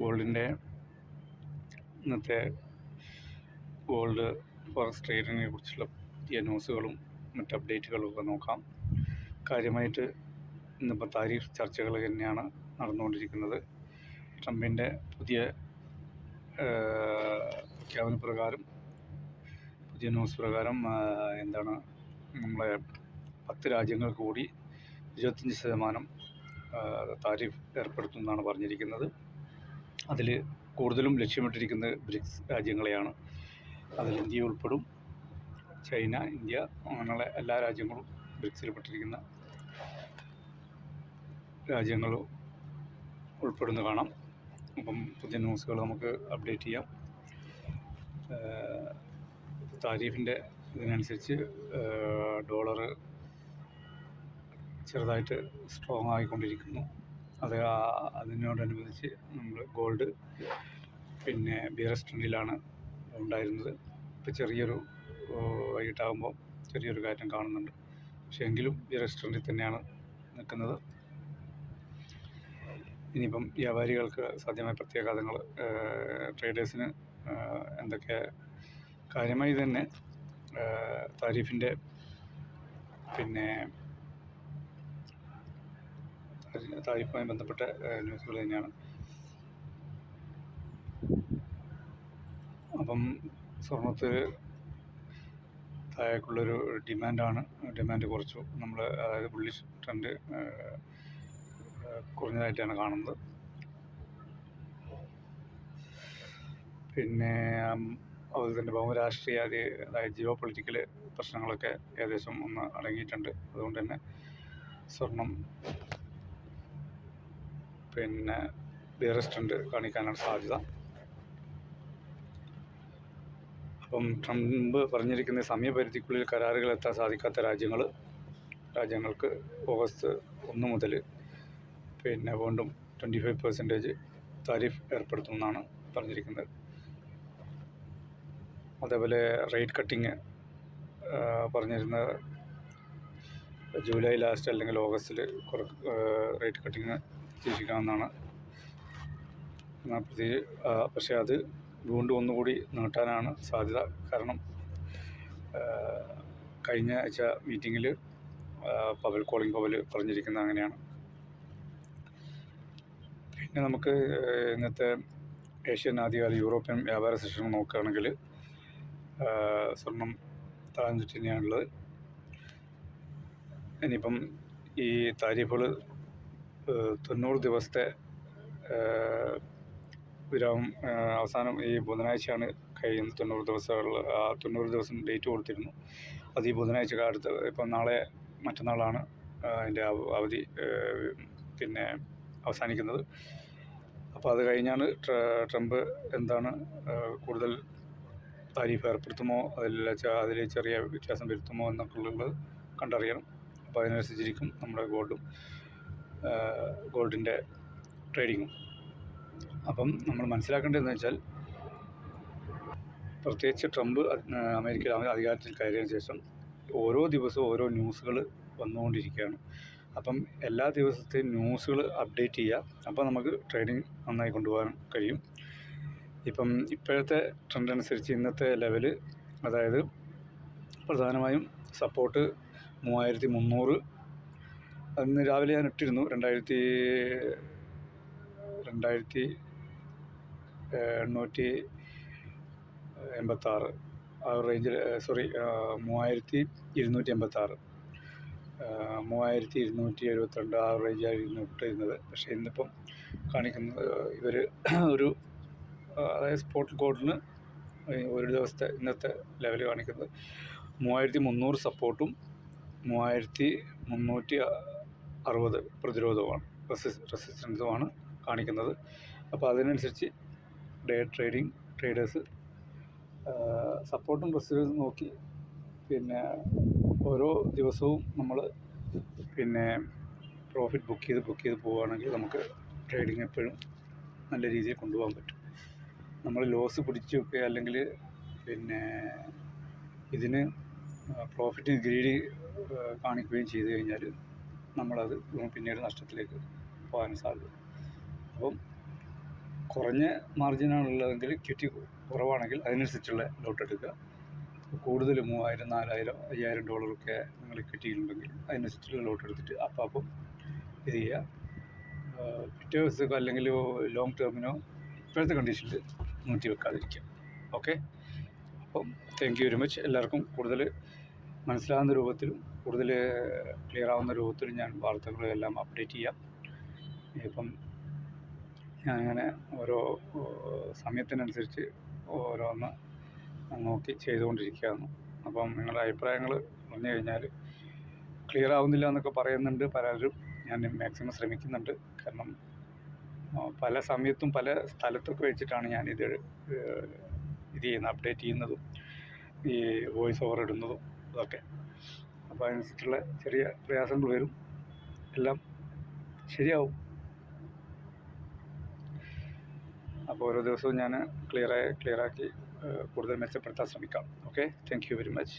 ഗോൾഡിന്റെ ഇന്നത്തെ gold forest ട്രേഡിനെ കുറിച്ചുള്ള പുതിയ ന്യൂസുകളും മറ്റ് അപ്ഡേറ്റുകളും ഒക്കെ നോക്കാം. കാര്യമായിട്ട് ഇന്നിപ്പോൾ താരിഫ് ചർച്ചകൾ തന്നെയാണ് നടന്നുകൊണ്ടിരിക്കുന്നത്. ട്രംപിന്റെ പുതിയ പ്രഖ്യാപന പ്രകാരം പുതിയ ന്യൂസ് പ്രകാരം എന്താണ് നമ്മളെ പത്ത് രാജ്യങ്ങൾ കൂടി ഇരുപത്തഞ്ച് ശതമാനം താരിഫ് ഏർപ്പെടുത്തുമെന്നാണ് പറഞ്ഞിരിക്കുന്നത്. അതിൽ കൂടുതലും ലക്ഷ്യമിട്ടിരിക്കുന്നത് ബ്രിക്സ് രാജ്യങ്ങളെയാണ്. അതിൽ ഇന്ത്യ ഉൾപ്പെടും. ചൈന ഇന്ത്യ അങ്ങനെയുള്ള എല്ലാ രാജ്യങ്ങളും ബ്രിക്സിൽപ്പെട്ടിരിക്കുന്ന രാജ്യങ്ങൾ ഉൾപ്പെടുന്നു കാണാം. അപ്പം പുതിയ ന്യൂസുകൾ നമുക്ക് അപ്ഡേറ്റ് ചെയ്യാം. താരീഫിന്റെ ഇതിനനുസരിച്ച് ഡോളർ ചെറുതായിട്ട് സ്ട്രോങ് ആയിക്കൊണ്ടിരിക്കുന്നു അത് അതിനോടനുബന്ധിച്ച് നമ്മൾ ഗോൾഡ് പിന്നെ ബിയർ ട്രെൻഡിലാണ് ഉണ്ടായിരുന്നത്. ഇപ്പോൾ ചെറിയൊരു വൈകിട്ടാകുമ്പോൾ ചെറിയൊരു കയറ്റം കാണുന്നുണ്ട്. പക്ഷേ എങ്കിലും ഈ റെസ്റ്റോറന്റിൽ തന്നെയാണ് നിൽക്കുന്നത്. ഇനിയിപ്പം വ്യാപാരികൾക്ക് സാധ്യമായ പ്രത്യാഘാതങ്ങൾ ട്രേഡേഴ്സിന് എന്തൊക്കെ കാര്യമായി തന്നെ താരിഫിന്റെ പിന്നെ താരിഫുമായി ബന്ധപ്പെട്ട ന്യൂസുകൾ തന്നെയാണ്. അപ്പം സ്വർണത്തിൽ താഴേക്കുള്ളൊരു ഡിമാൻഡാണ്. ഡിമാൻഡ് കുറച്ചു. നമ്മൾ അതായത് ബുള്ളിഷ് ട്രെൻഡ് കുറഞ്ഞതായിട്ടാണ് കാണുന്നത്. പിന്നെ അതുപോലെ തന്നെ ഭൗമരാഷ്ട്രീയ അതായത് ജിയോ പൊളിറ്റിക്കൽ പ്രശ്നങ്ങളൊക്കെ ഏകദേശം ഒന്ന് അടങ്ങിയിട്ടുണ്ട്. അതുകൊണ്ട് തന്നെ സ്വർണം പിന്നെ ബിയറസ്റ്റ് ഉണ്ട് കാണിക്കാനാണ് സാധ്യത. അപ്പം ട്രംപ് പറഞ്ഞിരിക്കുന്ന സമയപരിധിക്കുള്ളിൽ കരാറുകൾ എത്താൻ സാധിക്കാത്ത രാജ്യങ്ങൾ രാജ്യങ്ങൾക്ക് ഓഗസ്റ്റ് ഒന്ന് മുതൽ പിന്നെ വീണ്ടും ട്വന്റി ഫൈവ് പെർസെന്റേജ് താരിഫ് ഏർപ്പെടുത്തുമെന്നാണ് പറഞ്ഞിരിക്കുന്നത്. അതേപോലെ റേറ്റ് കട്ടിങ് പറഞ്ഞിരുന്ന ജൂലൈ ലാസ്റ്റ് അല്ലെങ്കിൽ ഓഗസ്റ്റിൽ കുറ റേറ്റ് കട്ടിങ് പ്രതീക്ഷിക്കാവുന്നതാണ് പക്ഷേ അത് വീണ്ടും ഒന്നുകൂടി നീട്ടാനാണ് സാധ്യത. കാരണം കഴിഞ്ഞ ആഴ്ച മീറ്റിങ്ങിൽ പവൽ കോളിംഗ് പവൽ പറഞ്ഞിരിക്കുന്നത് അങ്ങനെയാണ്. പിന്നെ നമുക്ക് ഇന്നത്തെ ഏഷ്യൻ ആദ്യകാല യൂറോപ്യൻ വ്യാപാര സെഷൻ നോക്കുകയാണെങ്കിൽ സ്വർണം താഴ്ന്നിട്ട് തന്നെയാണുള്ളത്. ഇനിയിപ്പം ഈ താരിഫുകൾ തൊണ്ണൂറ് ദിവസത്തെ വിരാമം അവസാനം ഈ ബുധനാഴ്ചയാണ് കഴിയുന്നത്. തൊണ്ണൂറ് ദിവസമുള്ള ആ തൊണ്ണൂറ് ദിവസം ഡേറ്റ് കൊടുത്തിരുന്നു. അത് ഈ ബുധനാഴ്ച അടുത്ത് ഇപ്പം നാളെ മറ്റന്നാളാണ് അതിന്റെ അവധി പിന്നെ അവസാനിക്കുന്നത്. അപ്പോൾ അത് കഴിഞ്ഞാണ് ട്രംപ് എന്താണ് കൂടുതൽ താരിഫ് ഏർപ്പെടുത്തുമോ അതിൽ അതിൽ ചെറിയ വ്യത്യാസം വരുത്തുമോ എന്നൊക്കെ ഉള്ളത് കണ്ടറിയണം. അപ്പോൾ അതിനനുസരിച്ചിരിക്കും നമ്മുടെ ഗോൾഡും. ഗോൾഡിന്റെ ട്രേഡിങ്ങും. അപ്പം നമ്മൾ മനസ്സിലാക്കേണ്ടതെന്ന് വെച്ചാൽ പ്രത്യേകിച്ച് ട്രംപ് അമേരിക്കയിൽ അധികാരത്തിൽ കയറിയതിന് ശേഷം ഓരോ ദിവസവും ഓരോ ന്യൂസുകൾ വന്നുകൊണ്ടിരിക്കുകയാണ്. അപ്പം എല്ലാ ദിവസത്തെയും ന്യൂസുകൾ അപ്ഡേറ്റ് ചെയ്യുക. അപ്പോൾ നമുക്ക് ട്രേഡിംഗ് നന്നായി കൊണ്ടുപോകാൻ കഴിയും. ഇപ്പം ഇപ്പോഴത്തെ ട്രെൻഡ് അനുസരിച്ച് ഇന്നത്തെ ലെവൽ അതായത് പ്രധാനമായും സപ്പോർട്ട് മൂവായിരത്തി മുന്നൂറ് അന്ന് രാവിലെ ഞാൻ ഇട്ടിരുന്നു. രണ്ടായിരത്തി രണ്ടായിരത്തി എണ്ണൂറ്റി എൺപത്താറ്. ആ റേഞ്ചിൽ സോറി മൂവായിരത്തി ഇരുന്നൂറ്റി എൺപത്താറ്. മൂവായിരത്തി ഇരുന്നൂറ്റി എഴുപത്തിരണ്ട് ആ റേഞ്ചായിരുന്നു ഇട്ടിരുന്നത്. പക്ഷേ ഇന്നിപ്പം കാണിക്കുന്നത് ഇവർ ഒരു അതായത് സ്പോട്ട് കോഡിന് ഒരു ദിവസത്തെ ഇന്നത്തെ ലെവൽ കാണിക്കുന്നത്. മൂവായിരത്തി മുന്നൂറ് സപ്പോർട്ടും മൂവായിരത്തി മുന്നൂറ്റി അറുപത് പ്രതിരോധമാണ് റെസിസ് റെസിസ്റ്റൻസുമാണ് കാണിക്കുന്നത്. അപ്പോൾ അതിനനുസരിച്ച് ഡേ ട്രേഡിംഗ് ട്രേഡേഴ്സ് സപ്പോർട്ടും റെസിസ്റ്റൻസും നോക്കി പിന്നെ ഓരോ ദിവസവും നമ്മൾ പിന്നെ പ്രോഫിറ്റ് ബുക്ക് ചെയ്ത് ബുക്ക് ചെയ്ത് പോവുകയാണെങ്കിൽ നമുക്ക് ട്രേഡിംഗ് എപ്പോഴും നല്ല രീതിയിൽ കൊണ്ടുപോകാൻ പറ്റും. നമ്മൾ ലോസ് പിടിച്ച് വെക്കുക അല്ലെങ്കിൽ പിന്നെ ഇതിന് പ്രോഫിറ്റ് ഗ്രീഡി കാണിക്കുകയും ചെയ്തു കഴിഞ്ഞാൽ നമ്മളത് പിന്നീട് നഷ്ടത്തിലേക്ക് പോകാൻ സാധ്യത. അപ്പം കുറഞ്ഞ മാർജിനാണുള്ളതെങ്കിൽ ക്വിറ്റി കുറവാണെങ്കിൽ അതിനനുസരിച്ചുള്ള ലോട്ട് എടുക്കുക. കൂടുതൽ മൂവായിരം നാലായിരം അയ്യായിരം ഡോളറൊക്കെ നിങ്ങൾ കിട്ടിയിട്ടുണ്ടെങ്കിൽ അതിനനുസരിച്ചുള്ള ലോട്ട് എടുത്തിട്ട് അപ്പം അപ്പം ഇത് ചെയ്യുക. പിറ്റേ ദിവസത്തേക്കോ അല്ലെങ്കിൽ ലോങ് ടേമിനോ ഇപ്പോഴത്തെ കണ്ടീഷനിൽ നീട്ടി വെക്കാതിരിക്കുക. ഓക്കെ അപ്പം താങ്ക് യു വെരി മച്ച് എല്ലാവർക്കും കൂടുതൽ മനസ്സിലാകുന്ന രൂപത്തിലും കൂടുതൽ ക്ലിയർ ആവുന്ന രൂപത്തിലും ഞാൻ വാർത്തകളെല്ലാം അപ്ഡേറ്റ് ചെയ്യാം. ഇപ്പം ഞാനിങ്ങനെ ഓരോ സമയത്തിനനുസരിച്ച് ഓരോന്ന് നോക്കി ചെയ്തുകൊണ്ടിരിക്കുകയാണ്. അപ്പം നിങ്ങളുടെ അഭിപ്രായങ്ങൾ പറഞ്ഞു കഴിഞ്ഞാൽ ക്ലിയർ ആവുന്നില്ല എന്നൊക്കെ പറയുന്നുണ്ട് പലരും. ഞാൻ മാക്സിമം ശ്രമിക്കുന്നുണ്ട്. കാരണം പല സമയത്തും പല സ്ഥലത്തൊക്കെ വെച്ചിട്ടാണ് ഞാൻ ഇത് ഇത് ചെയ്യുന്നത് അപ്ഡേറ്റ് ചെയ്യുന്നതും ഈ വോയിസ് ഓവർ ഇടുന്നതും. ഇതൊക്കെ. അപ്പോൾ അതിനനുസരിച്ചുള്ള ചെറിയ പ്രയാസങ്ങൾ വരും. എല്ലാം ശരിയാവും. അപ്പോൾ ഓരോ ദിവസവും ഞാൻ ക്ലിയറായി ക്ലിയറാക്കി കൂടുതൽ മെച്ചപ്പെടുത്താൻ ശ്രമിക്കാം. Okay? Thank you very much.